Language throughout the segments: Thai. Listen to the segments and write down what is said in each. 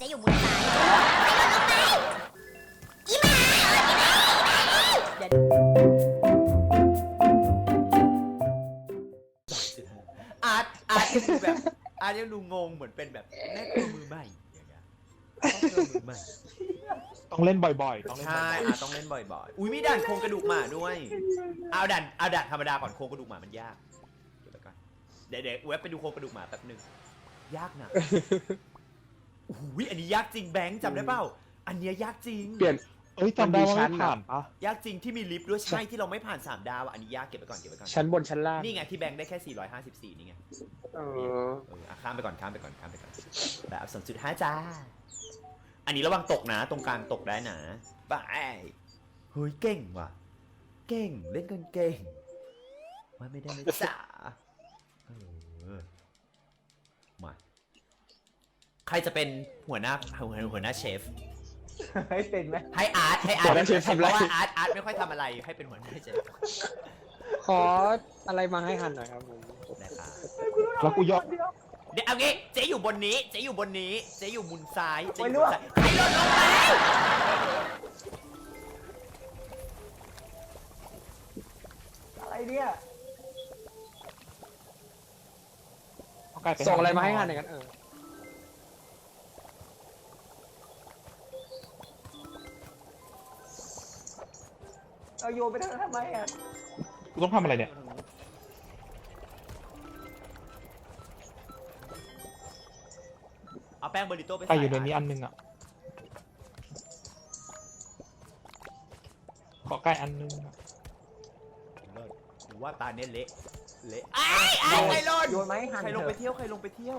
จะอยู่บนซ้ายอาอีหมาเดี๋ยวอาร์ตอาร์ตยังดูแบบอาร์ตยังดูงงเหมือนเป็นแบบแม่ครัวมือใหม่อย่างเงี้ยต้องเจอมือใหม่ต้องเล่นบ่อยๆ ต้องเล่นใช่บ่อยอาร์ตต้องเล่นบ่อยๆ อุ้ยมีด่านโครงกระดูกหมาด้วย เอาด่านเอาด่านธรรมดาก่อนโครงกระดูกหมามันยาก เดี๋ยวก่อนเดี๋ยวเดี๋ยวเว็บไปดูโครงกระดูกหมาแป๊บหนึงยากนะ อุ้ยอันนี้ยากจริงแบงค์จำได้เปล่า อันเนี้ยยากจริง เปลี่ยนๆเอ้ยจำได้ว่ามันมีชั้ไม่นผ่านปะยากจริงที่มีลิฟต์ด้วยใช่ที่เราไม่ผ่านสามดาวอะอันนี้ยากเก็บไปก่อนเก็บไปก่อน ชั้นบนชั้นล่าง นี่ไงที่แบงค์ได้แค่ 454 นี่ไง เออ เอออะข้ามไปก่อนข้ามไปก่อนข้ามไปก่อนแบบสองจุดห้าจ้า อันนี้ระวังตกนะ ตรงกลางตกได้นะบายเฮ้ยเก่งว่ะ เก่งเล่นกันเก่งว่าไม่ได้เลยจ้าเออมา ใครจะเป็นหัวหน้าหัวหัวหน้าเชฟ ให้เป็นไหมให้อาร์ตให้อาร์หัตวหน้าเชฟทำอะไร เพราะว่าอาร์ตอาร์ตไม่ค่อยทำอะไรให้เป็นหัวหน้าเชฟขออะไรมาให้หันหน่อยครับผมนะครับแล้วกูยกเดี๋ยวเอางี้เจ๊อยู่บนนี้เจ๊อยู่บนนี้เจ๊อยู่มุมซ้ายเจ๊อยู่มุมซ้ายไอ้หล่นลงไปอะไรเนี่ยเอาไก่ไปส่งอะไรมาให้หันหน่อยกันเออ เอาโยนไปทางนั้นทำไมอะกูต้องทำอะไรเนี่ย เอาแป้งเบอร์ริโต้ไปไก่ใส่อยู่ในนี้อันนึงอะ ขอไก่อันนึงอะเลิศหรือว่าตาเนี้ยเละเละไอ้ไอ้ไอ้หล่นโยนมาให้หันใครลงเถไปอะเที่ยวใครลงไปเที่ยว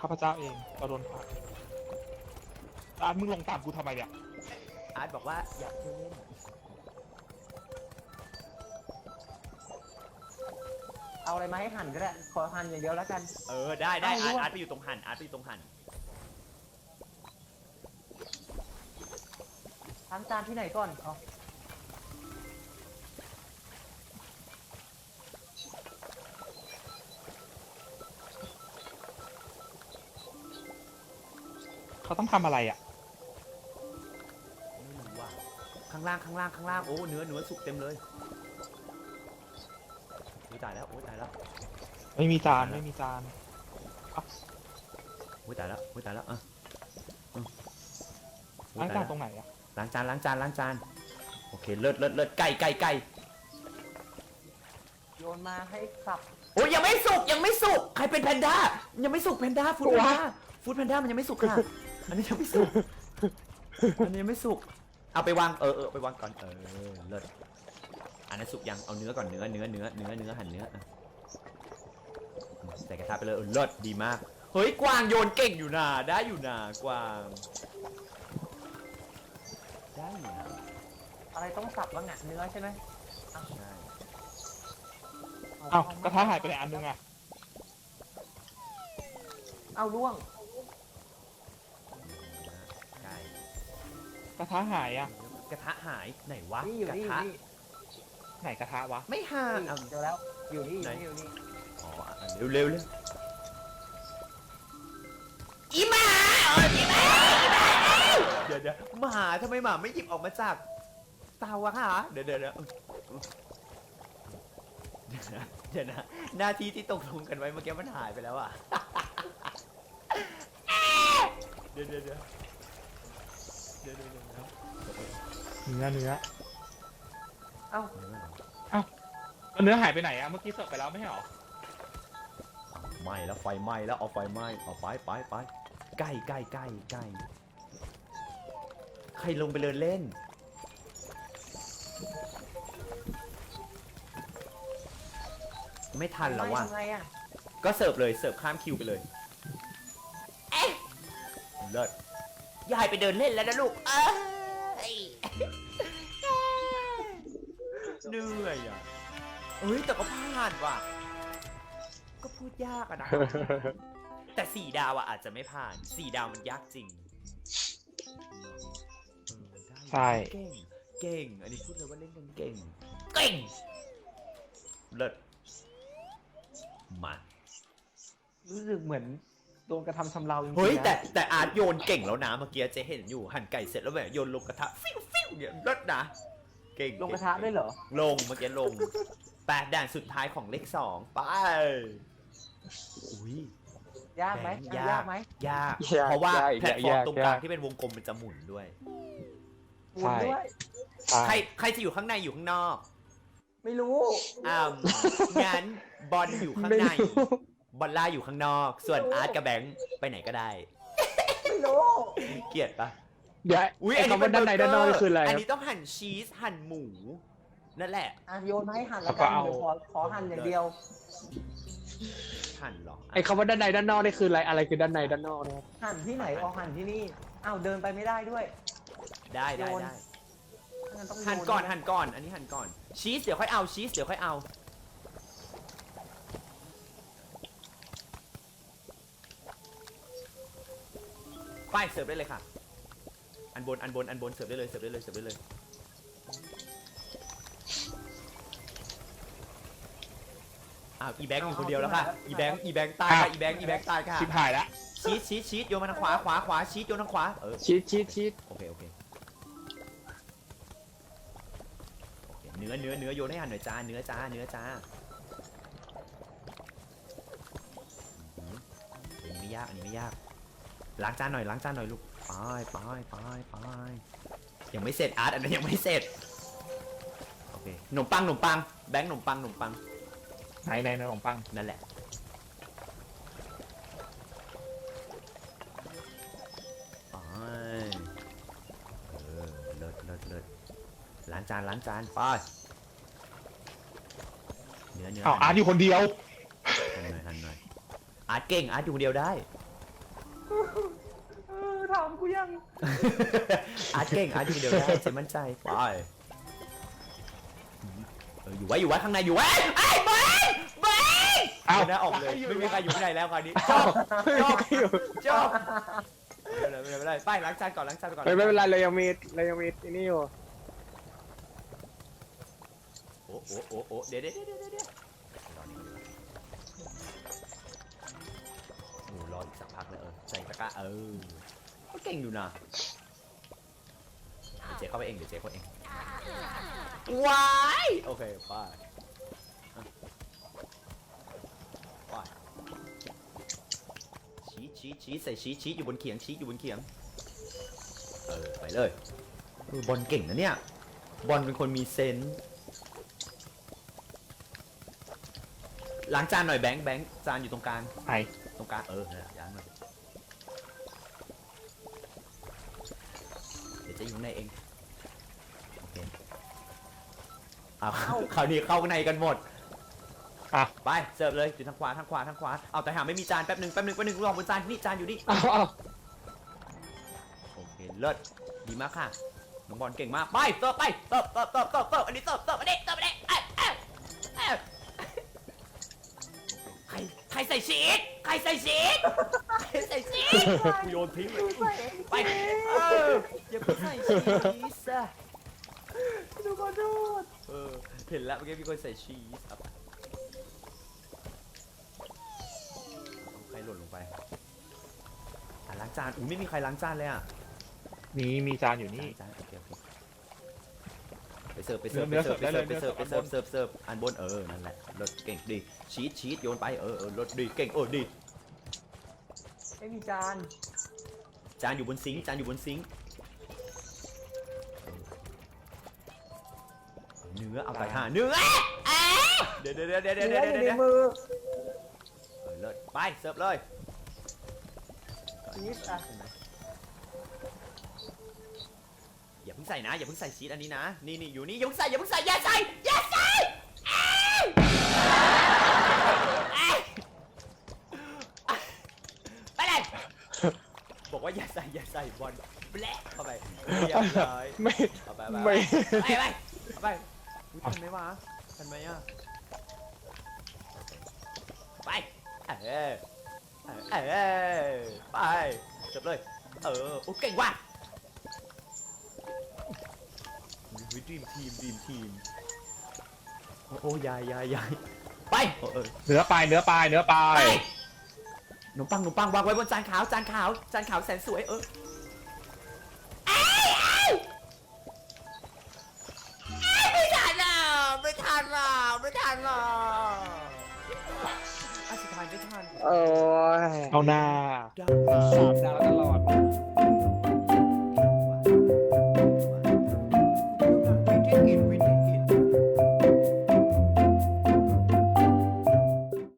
ข้าพเจ้าเองเราโดนผ่านร้านมึงลงตามกูทำไมเนี่ยอาร์ตบอกว่าอยากเที่ยวเล่น เอาอะไรมาให้หันก็ได้ ขอหันอย่างเดียวแล้วกัน เออได้ได้เอาอาร์ตด้วยอาร์ตไปอยู่ตรงหันอาร์ตไปอยู่ตรงหันทั้งจานที่ไหนก่อนเอาเขาต้องทำอะไรอะ ไม่รู้ว่าข้างล่างข้างล่างข้างล่างโอ้เนื้อเนื้อสุกเต็มเลยโอ้ยตายแล้วโอ้ยตายแล้วไม่มีจานไม่มีจานโอ้ยตายแล้วโอ้ยตายแล้วอะอืมโอ้ยล้างตายจานแล้ว ตรงไหนอะล้างจานล้างจานล้างจานโอเคเลิศเลิศเลิศไก่ไก่ไก่โยนมาให้สับโอ้ยยังไม่สุกยังไม่สุกใครเป็นแพนด้ายังไม่สุกแพนด้าฟูดแพนด้าฟูดแพนด้ามันยังไม่สุกค่ะอันนี้ยังไม่สุกอันนี้ยังไม่สุกเอาไปวางเออเออไปวางก่อนเออเลิศ อันนั้นสุกยังเอาเนื้อก่อนเนื้อเนื้อเนื้อเนื้อเนื้อหั่นเนื้ออะใส่กระทะไปเลยเออเลิศดีมาก เฮ้ยกวางโยนเก่งอยู่นะได้อยู่นะกวางได้อยู่นะอะไรต้องสับบ้างอะเนื้อใช่ไหมใช่เอ้ากระทะหายไปไหนอันนึงอะเอาล่วงไก่กระทะหายอะกระทะหายไหนวะนี่อยู่กระนี่อทะยู่นี่ ไหนกระทะวะ ไม่หายนี่เอาเจอแล้ว อยู่นี่อยู่ไหนนี่อยู่นี่อ๋ออะเร็วเร็วเร็วอีหมาเอออีหมาอีหมาเดี๋ยวเดี๋ยวหมาทำไมหมาไม่หยิบออกมาจากเตาอะคะเดี๋ยวเดี๋ยวเดี๋ยวเดี๋ยวนะเดี๋ยวนะหน้าที่ที่ตกลงกันไว้เมื่อกี้มันหายไปแล้วอะเดี๋ยวเดี๋ยวเดี๋ยวเดี๋ยวเดี๋ยวเดี๋ยวเดี๋ยวเนื้อเนื้อ เอ้า แล้วเนื้อหายไปไหนอะเมื่อกี้เสิร์ฟไปแล้วไม่ใช่หรอไหม้แล้วไฟไหม้แล้วเอาไฟไหม้เอาไปไปไปใกล้ใกล้ใกล้ใกล้ใครลงไปเดินเล่น ไม่ทันแล้วว่ะ ทำไงอะก็เสิร์ฟเลยเสิร์ฟข้ามคิวไปเลยเอ๊ะเลิศยายไปเดินเล่นแล้วนะลูกเอ้ยเหนื่ อยอะเอ้ยแต่ก็ผ่านว่ะ ก็พูดยากอะนะ แต่สี่ดาวอะอาจจะไม่ผ่านสี่ดาวมันยากจริงเออได้ใช่ เก่งเก่ง อันนี้พูดเลยว่าเล่นกันเก่ง เก่ง เลิศมา รู้สึกเหมือนโดนกระทำชำเราจริงๆเฮ้ยนะแต่แต่อาร์ตโยนเก่งแล้วนะเมื่อกี้เจ๊เห็นอยู่หั่นไก่เสร็จแล้วแบบโยนลงกระทะฟิวฟิวเนี่ยรสนะ เก่งลงกระทะด้วยเหรอ ลงเมื่อกี้ลงแปดด่านสุดท้ายของเลขสองไปอุ้ย ยากไหมแบงค์อะยาก ยากไหมยากยากเพราะว่ายากแพลตฟอร์มยากตรงกลางยาก ที่เป็นวงกลมมันจะหมุนด้วย หมุนด้วย ใช่ใครใครจะอยู่ข้างในอยู่ข้างนอกไม่รู้อ้าวงั้นบอลอยู่ข้างในบอลล่าอยู่ข้างนอก ส่วนอาร์ตกับแบงค์ไปไหนก็ได้ ไม่รู้ เกลียดปะ เดี๋ยวอุ้ยไอ้อันนี้คำว่าด้านในด้านนอกนี่คืออะไรอันครับนี้ต้องหั่นชีสหั่นหมู นั่นแหละ อะโยนมาให้หั่นแล้วแล้วก็กันเอา เดี๋ยวขอขอหั่นอย่างเดียว หั่นเหรอไอ้คำว่าด้านในด้านนอกนี่คืออะไรอะไรคือด้านในด้านนอกนะครับหั่นที่ไหนเอาหั่นที่นี่อ้าวเดินไปไม่ได้ด้วยได้ได้โยนได้งั้นต้องโยหั่นก่อนหั่นก่อน อันนี้หั่นก่อนชีสเดี๋ยวค่อยเอาชีสเดี๋ยวค่อยเอา ไปเสิร์ฟได้เลยค่ะ อันบนอันบนอันบนเสิร์ฟได้เลยเสิร์ฟได้เลยเสิร์ฟได้เลยอ้าวอีแบงค์อยู่คนเดียวแล้วค่ะอีแบงค์อีแบงค์ตายค่ะอีแบงค์อีแบงค์ตายค่ะชิบหายละชีสชีสชีสโยนมาทางขวาขวาขวาชีสโยนทางขวาเออชีสชีสชีสโอเคโอเคโอเคเนื้อเนื้อเนื้อโยนให้หันหน่อยจ้าเนื้อจ้าเนื้อจ้าอื้อหืออันนี้ไม่ยากอันนี้ไม่ยากล้างจานหน่อยล้างจานหน่อยลูก ไปไปไปไปยังไม่เสร็จอาร์ตอันนั้นยังไม่เสร็จโอเคขนมปังขนมปังแบงค์ขนมปังขนมปังไหนไหนขนมปังนั่นแหละไปเออเลิศเลิศเลิศล้างจานล้างจานไปเนื้อเนื้ออ้าวอาร์ตอยู่คนเดียวหั่นหน่อยหั่นหน่อยอาร์ตเก่งอาร์ตอยู่คนเดียวได้เออ ถามกูยังอาร์ตเก่งอาร์ตอยู่คนเดียวได้เจมั่นใจไปเอออยู่ไว้อยู่ไว้ข้างในอยู่ไว้ไอ้ยเบงเบงเอ้าเดี๋ยวนะออกเลยไม่มีใครอยู่ข้างในแล้วคราวนี้จอ้าวบจบอยู่จบไม่เป็นไรไม่เป็นไรไปล้างจานก่อนล้างจานก่อนไม่ไม่เป็นไรเรายังมีเรายังมีอันนี่อยู่โอ้โอ้โอ้โอ้เดี๋ยวเดี๋ยวเดี๋ยวเดี๋ยวเดี๋ยวรอนี่ก่อนดีกว่าโอ้รออีกสักพักเลยเออใส่ตะกร้าเออ ก็เก่งอยู่นะเดี๋ยวเจ๊เข้าไปเองเดี๋ยวเจ๊เข้าเองว้ายโอเคไปอะไปชีสชีสชีสใส่ชีสชีสอยู่บนเขียงชีสอยู่บนเขียงเออไปเลยเออบอลเก่งนะเนี่ย บอลเป็นคนมีเซนส์ล้างจานหน่อยแบงค์แบงค์จานอยู่ตรงกลางไหนตรงกลางเออนั่นแหละล้างหน่อย จะอยู่ข้างในเองโอเคเอาคราวนี้เข้าข้างในกันหมดอะ ไปเสิร์ฟเลยอยู่ทางขวาทางขวาทางขวาเอาแต่หาไม่มีจานแป๊บหนึ่งแป๊บหนึ่งแป๊บหนึ่งลองบนจานนี่จานอยู่นี่อ้าวอ้าวโอเคเลิศดีมากค่ะน้องบอลเก่งมากไปเสิร์ฟไปเสิร์ฟเสิร์ฟเสิร์ฟเสิร์ฟเสิร์ฟอันนี้เสิร์ฟเสิร์ฟอันนี้เสิร์ฟอันนี้เอ้ยเอ้ยเอ้ยใครใครใส่ชีสใครใส่ชีส ใครใส่ชีสกูโยนทิ้งเลยไปเอออย่าไปใส่ชีสอะดูขอโทษเออเห็นแล้วเมื่อกี้มีคนใส่ชีสเอาไปใครหล่นลงไปอะล้างจานอุ้ยไม่มีใครล้างจานเลยอะมีมีจานอยู่นี่จานโอเคโอเคไปเสิร์ฟไปเสิร์ฟเนื้ไปอเสิร์ฟไปเนื้อเสิร์ฟไปเสิเสิร์ร์ฟฟไปเสิร์ฟเสิร์ฟเสิร์ฟอันบนเออนั่นแหละรสเก่งดีชีสชีสโยนไปเออเออรสดีเก่งโอ้ดี ไม่มีจาน จานอยู่บนซิงค์จานอยู่บนซิงค์เนื้อเอาไปห่าเนื้อเอ๊ะเดี๋ยวเดี๋ยวเดี๋ยวเดี๋ยวเดี๋ยวเนื้อเดี๋อยวยู่ในเดี๋ยวมือเออเลิศไปเสิร์ฟเลยชีสอะอย่าเพิ่งใส่นะอย่าเพิ่งใส่ชีสอันนี้นะนี่นี่อยู่นี่อย่าเพิ่งใส่อย่าเพิ่งใส่อย่าใส่อย่าใส่เอ้ยเอ้ยไปเลย บอกว่าอย่าใส่อย่าใส่บอลแบะเข้าไปเรียบร้อยไม่ เอาไปเอาไม่ไปไปไปเอาไปอุ๊ยทันไหมวะทันไหมอะไปเออเออเออไปจบเลยเออโอ้เก่งว่ะวิดีมทีมดีมทีมโอ้โอ้ยายยายยายไปโอ้เออเนื้อปลายเนื้อปลายเนื้อปลาไป ย นมปังนมปังวางไว้บนจานขาวจานขาวจานขาวแสนสวยเออเอ้ยเอ้ยเอ้ยไม่ทันอะไม่ทันอะไม่ทันอะอะสุดท้ายไม่ทันโอ้ยเอาหน้าดังสามดาวตลอด